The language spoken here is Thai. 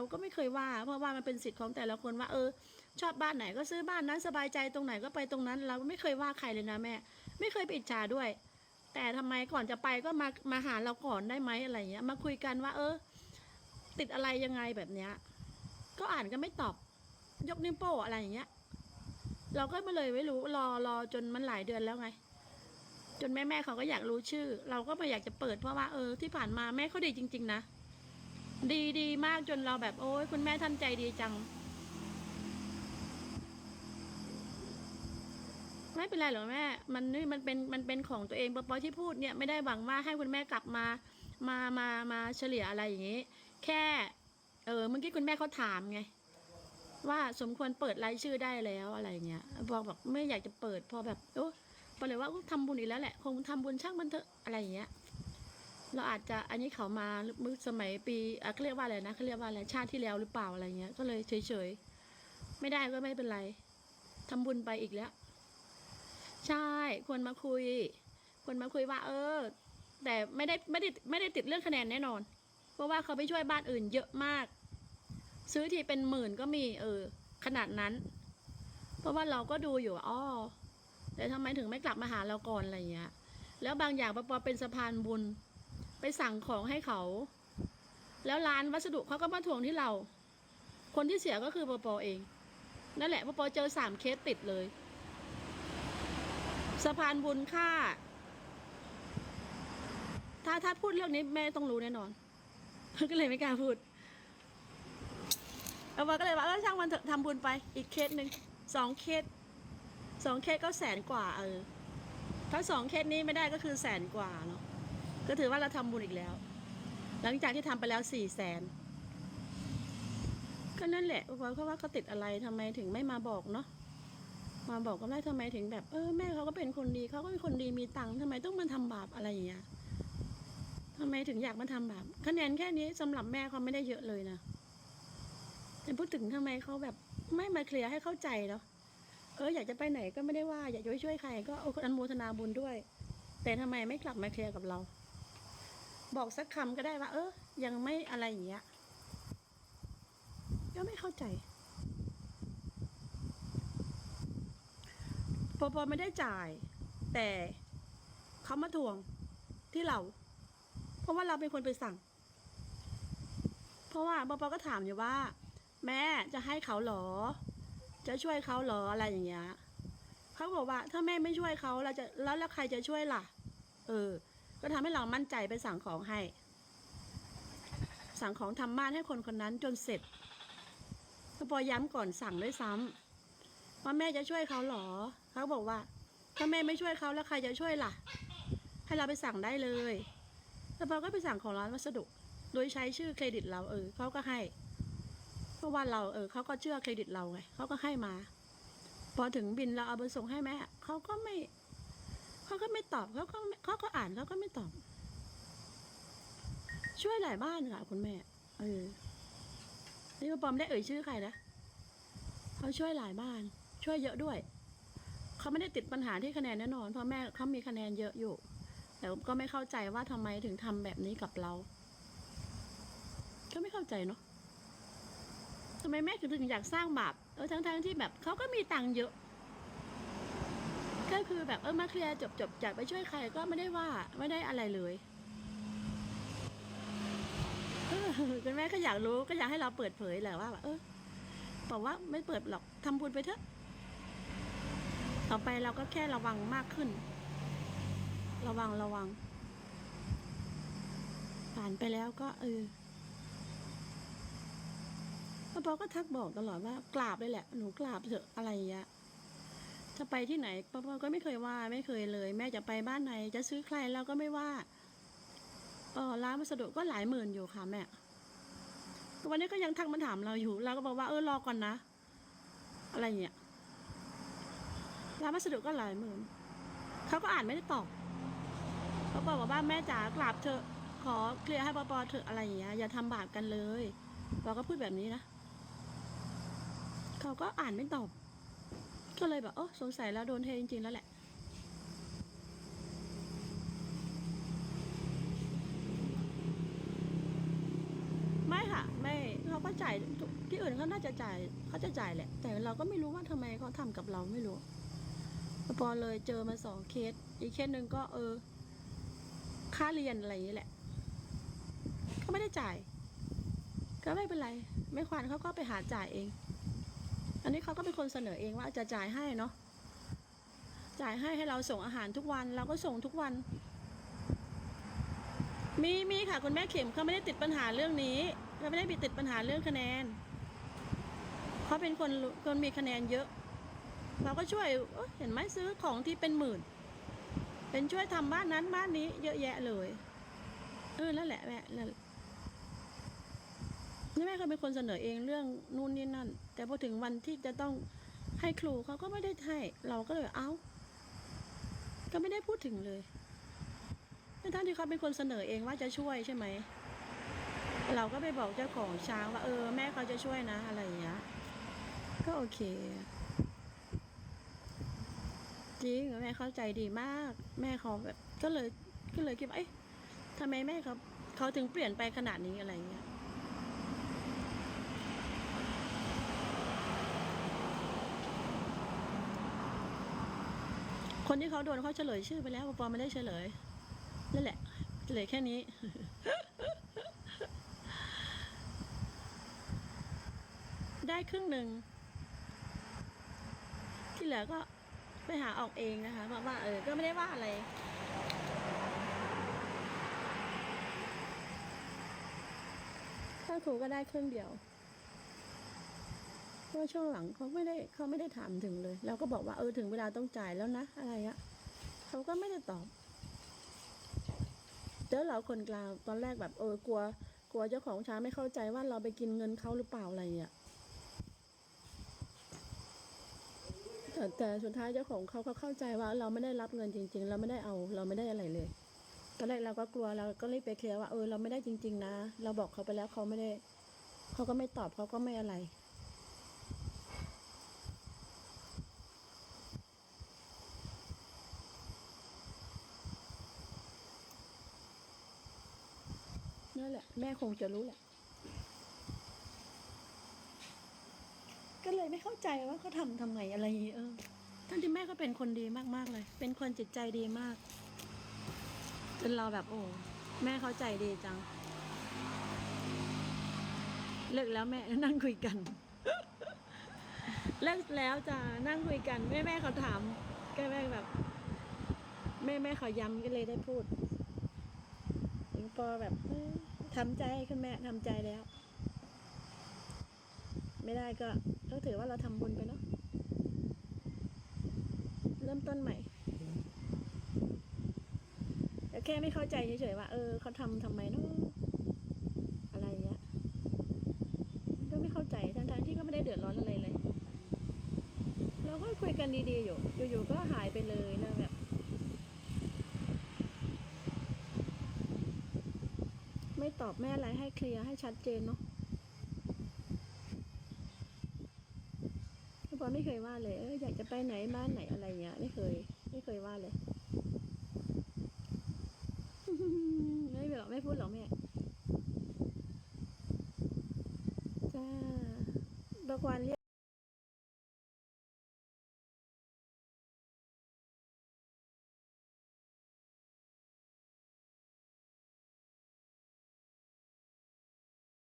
เราก็ไม่เคยว่า เพราะว่ามันเป็นสิทธิ์ของแต่ละคนว่า เออ ชอบบ้านไหนก็ซื้อบ้านนั้นสบายใจตรงไหนก็ไปตรงนั้น เราไม่เคยว่าใครเลยนะแม่ ไม่เคยปอิจฉาด้วย แต่ทำไมก่อนจะไปก็มามาหาเราก่อนได้ไหมอะไรเงี้ย มาคุยกันว่า เออ ติดอะไรยังไงแบบเนี้ย ก็อ่านก็ไม่ตอบ ยกนิ้วโป้อะไรอย่างเงี้ย เราก็ไม่เลยไม่รู้รอรอจนมันหลายเดือนแล้วไงจนแม่แม่เขาก็อยากรู้ชื่อ เราก็ไม่อยากจะเปิดเพราะว่าเออที่ผ่านมาแม่เขาดีจริง ๆ นะ ดีดีมากจนเราแบบโอ้ยคุณแม่ท่านใจดีจัง ไม่เป็นไรหรอกแม่ มันนี่มันเป็นมันเป็นของตัวเองปอปอที่พูดเนี่ยไม่ได้หวังว่าให้คุณแม่กลับมา มามามาเฉลี่ยอะไรอย่างนี้ แค่ เออเมื่อกี้คุณแม่เขาถามไง ว่าสมควรเปิดรายชื่อได้แล้วอะไรเงี้ยบอกบอกไม่อยากจะเปิดพอแบบโอ้พอเลยว่าอุ๊ยทำบุญอีกแล้วแหละ คงทำบุญช่างมันเถอะอะไรอย่างเงี้ย เราอาจจะอันนี้เขามาเมื่อสมัยปีอะเขาเรียกว่าอะไรนะเขาเรียกว่าอะไรชาติที่แล้วหรือเปล่าอะไรเงี้ย ก็เลยเฉยๆ ไม่ได้ก็ไม่เป็นไรทำบุญไปอีกแล้ว ใช่ควรมาคุยควรมาคุยว่า เออ แต่ไม่ได้ไม่ได้ไม่ได้ติดเรื่องคะแนนแน่นอน เพราะว่าเขาไปช่วยบ้านอื่น เยอะมาก ซื้อทีเป็นหมื่นก็มี เออ ขนาดนั้น เพราะว่าเราก็ดูอยู่อ๋อแต่ทำไมถึงไม่กลับมาหาเราก่อนอะไรเงี้ย แล้วบางอย่างปอปอเป็นสะพานบุญ ไปสั่งของให้เขา แล้วร้านวัสดุเขาก็มาทวงที่เรา คนที่เสียก็คือปอปอเอง นั่นแหละปอปอเจอสามเคสติดเลย สะพานบุญค่า ถ้าถ้าพูดเรื่องนี้แม่ต้องรู้แน่นอน ก็เลยไม่กล้าพูดเอาว่าก็เลยว่าเออช่างมันทำบุญไป อีกเคสหนึ่งสองเคสสองเคสก็แสนกว่าเออถ้าสองเคสนี้ไม่ได้ก็คือแสนกว่าเนาะ ก็ถือว่าเราทำบุญอีกแล้ว หลังจากที่ทำไปแล้วสี่แสนก็นั่นแหละเพราะว่าเขาติดอะไรทำไมถึงไม่มาบอกเนาะมาบอกก็ได้ทำไมถึงแบบ เออแม่เขาก็เป็นคนดีเขาก็เป็นคนดีมีตังค์ทำไมต้องมาทำบาปอะไรอย่างเงี้ยทำไมถึงอยากมาทำบาปคะแนนแค่นี้สำหรับแม่เขาไม่ได้เยอะเลยนะแต่พูดถึงทำไมเขาแบบไม่มาเคลียร์ให้เข้าใจเนาะเอออยากจะไปไหนก็ไม่ได้ว่า อยากจะไปช่วยใครก็อาอนุโมทนาบุญด้วย แต่ทำไมไม่กลับมาเคลียร์กับเรา บอกสักคำก็ได้ว่า เออ ยังไม่อะไรอย่างเงี้ยก็ไม่เข้าใจปอปอไม่ได้จ่าย แต่เขามาทวงที่เรา เพราะว่าเราเป็นคนไปสั่ง เพราะว่าปอปอก็ถามอยู่ว่า แม่จะให้เขาหรอ จะช่วยเขาหรออะไรอย่างเงี้ยเขาบอกว่า ถ้าแม่ไม่ช่วยเขาเราจะแล้วแล้วใครจะช่วยล่ะ เออ ก็ทำให้เรามั่นใจไปสั่งของให้ สั่งของทำบ้านให้คนคนนั้นจนเสร็จปอปอย้ำก่อนสั่งด้วยซ้ำว่าแม่จะช่วยเขาหรอ เขาบอกว่า ถ้าแม่ไม่ช่วยเขาแล้วใครจะช่วยล่ะ ให้เราไปสั่งได้เลยแล้วเราก็ไปสั่งของร้านวัสดุ โดยใช้ชื่อเครดิตเราเออเขาก็ให้ เพราะว่าเราเออเขาก็เชื่อเครดิตเราไงเขาก็ให้มา พอถึงบินเราเอาไปส่งให้แม่เขาก็ไม่ ก็ไม่ตอบเขาก็เขาก็อ่านเขาก็ไม่ตอบ ช่วยหลายบ้านค่ะคุณแม่ เออนี่ป้าปอมได้เอ่ยชื่อใครนะเขาช่วยหลายบ้าน ช่วยเยอะด้วยเขาไม่ได้ติดปัญหาที่คะแนนแน่นอน เพราะแม่เขามีคะแนนเยอะอยู่ แต่ก็ไม่เข้าใจว่าทำไมถึงทำแบบนี้กับเรา ก็ไม่เข้าใจเนาะทำไมแม่ถึงอยากสร้างบาปเออทั้งๆที่แบบเขาก็มีตังค์เยอะ ก็คือแบบเออมาเคลียร์จบจบจากไปช่วยใครก็ไม่ได้ว่าไม่ได้อะไรเลยเออคุณแม่ก็อยากรู้ก็อยากให้เราเปิดเผยแหละว่าแบบเออบอกว่าไม่เปิดหรอกทำบุญไปเถอะ ต่อไปเราก็แค่ระวังมากขึ้น ระวังระวัง ผ่านไปแล้วก็ เออพ่อปอก็ทักบอกตลอดว่ากราบเลยแหละ หนูกราบเถอะอะไรอย่างเงี้ย ถ้าไปที่ไหนพ่อปอก็ไม่เคยว่าไม่เคยเลย แม่จะไปบ้านไหน จะซื้อใครเราก็ไม่ว่าเออร้านวัสดุก็หลายหมื่นอยู่ค่ะแม่วันนี้ก็ยังทักมาถามเราอยู่เราก็บอกว่าเออรอก่อนนะ อะไรเงี้ยร้านวัสดุก็หลายหมื่นเขาก็อ่านไม่ได้ตอบเขาบอกว่าแม่จ๋ากราบเถอะขอเคลียร์ให้ปอปอเถอะอะไรอย่างเงี้ยอย่าทำบาปกันเลยเราก็พูดแบบนี้นะเขาก็อ่านไม่ตอบ ก็เลยแบบโอ้สงสัยแล้วโดนเทจริงๆแล้วแหละไม่ค่ะ ไม่เขาก็จ่ายที่อื่นเขาน่าจะจ่ายเขาจะจ่ายแหละ แต่เราก็ไม่รู้ว่าทำไมเขาทำกับเราไม่รู้พอเลยเจอมาสองเคส อีกเคสหนึ่งก็เออ ค่าเรียนอะไรอย่างนี้แหละเขาไม่ได้จ่าย ก็ไม่เป็นไร ไม่ควานเขาก็ไปหาจ่ายเอง อันนี้เขาก็เป็นคนเสนอเองว่าจะจ่ายให้เนาะจ่ายให้ให้เราส่งอาหารทุกวันเราก็ส่งทุกวัน มีมีค่ะคุณแม่เข็มเขาไม่ได้ติดปัญหาเรื่องนี้เขาไม่ได้ติดปัญหาเรื่องคะแนนเขาเป็นคนคนมีคะแนนเยอะ เราก็ช่วยเเห็นไหมซื้อของที่เป็นหมื่น เป็นช่วยทำบ้านนั้นบ้านนี้เยอะแยะเลยเออนั่นแหละแม่นั่น แหละนี่แม่เขาเป็นคนเสนอเองเรื่องนู่นนี่นั่น แต่พอถึงวันที่จะต้องให้ครูเขาก็ไม่ได้ให้ เราก็เลยเอ้า ก็ไม่ได้พูดถึงเลยทั้งที่เขาเป็นคนเสนอเองว่าจะช่วยใช่ไหม เราก็ไปบอกเจ้าของช้างว่าเออ แม่เขาจะช่วยนะ อะไรอย่างเงี้ย ก็โอเค จริงแม่เข้าใจดีมาก แม่เขาแบบก็เลยก็เลยคิดว่าเอ๊ะทำไมแม่เขาเขาถึงเปลี่ยนไปขนาดนี้อะไรเงี้ย คนที่เขาโดนเขาเฉลยชื่อไปแล้วปอไม่ได้เฉลยนั่นแหละเฉลยแค่นี้ ได้ครึ่งหนึ่ง ที่เหลือก็ไปหาออกเองนะคะเพราะว่าเออ ก็ไม่ได้ว่าอะไรถ้าครูก็ได้ครึ่งเดียว เพราะว่าช่วงหลังเขาไม่ได้เขาไม่ได้ถามถึงเลย เราก็บอกว่าเออถึงเวลาต้องจ่ายแล้วนะอะไรอะเขาก็ไม่ได้ตอบแล้วเราคนกลางตอนแรกแบบเออกลัว กลัวเจ้าของช้างไม่เข้าใจว่าเราไปกินเงินเขาหรือเปล่าอะไรอะแต่แต่สุดท้ายเจ้าของเขาก็เข้าใจว่าเราไม่ได้รับเงินจริง ๆ เราไม่ได้เอาเราไม่ได้อะไรเลยตอนแรกเราก็กลัวเราก็รีบไปเคลียร์ว่าเออเราไม่ได้จริง ๆ นะ เราบอกเขาไปแล้วเขาไม่ได้ เขาก็ไม่ตอบเขาก็ไม่อะไร นั่นแห ละแม่คงจะรู้แหละ ก็เลยไม่เข้าใจว่าเขาทำทำไงอะไรท่างงี้เออทั้งที่แม่ก็เป็นคนดีมากๆเลย เป็นคนจิตใจดีมาก จนเราแบบโอ้แม่เขาใจดีจัง เลิกแล้วแม่นั่งคุยกัน เลิกแล้วจะนั่งคุยกัน แม่แม่เขาถามก็แม่แบบ แม่แม่เขาย้ำก็เลยได้พูดถึงพอแบบ ทำใจคุณแม่ทำใจแล้ว ไม่ได้ก็ก็ถือว่าเราทำบุญไปเนาะเริ่มต้นใหม่แต่แค่ไม่เข้าใจเฉยๆว่า เออเขาทำทำไมเนาะอะไรเงี้ยก็ไม่เข้าใจทั้งๆที่ก็ไม่ได้เดือดร้อนอะไรเลย เราก็คุยกันดีๆอยู่ อยู่ๆก็หายไปเลยนะแบบ ไม่ตอบแม่อะไรให้เคลียร์ให้ชัดเจนเนาะพี่ปอไม่เคยว่าเลยเอออยากจะไปไหนบ้านไหนอะไรเงี้ยไม่เคย ไม่เคยว่าเลยไม่บอกไม่พูดหรอกแม่จ้าบางวันเรียก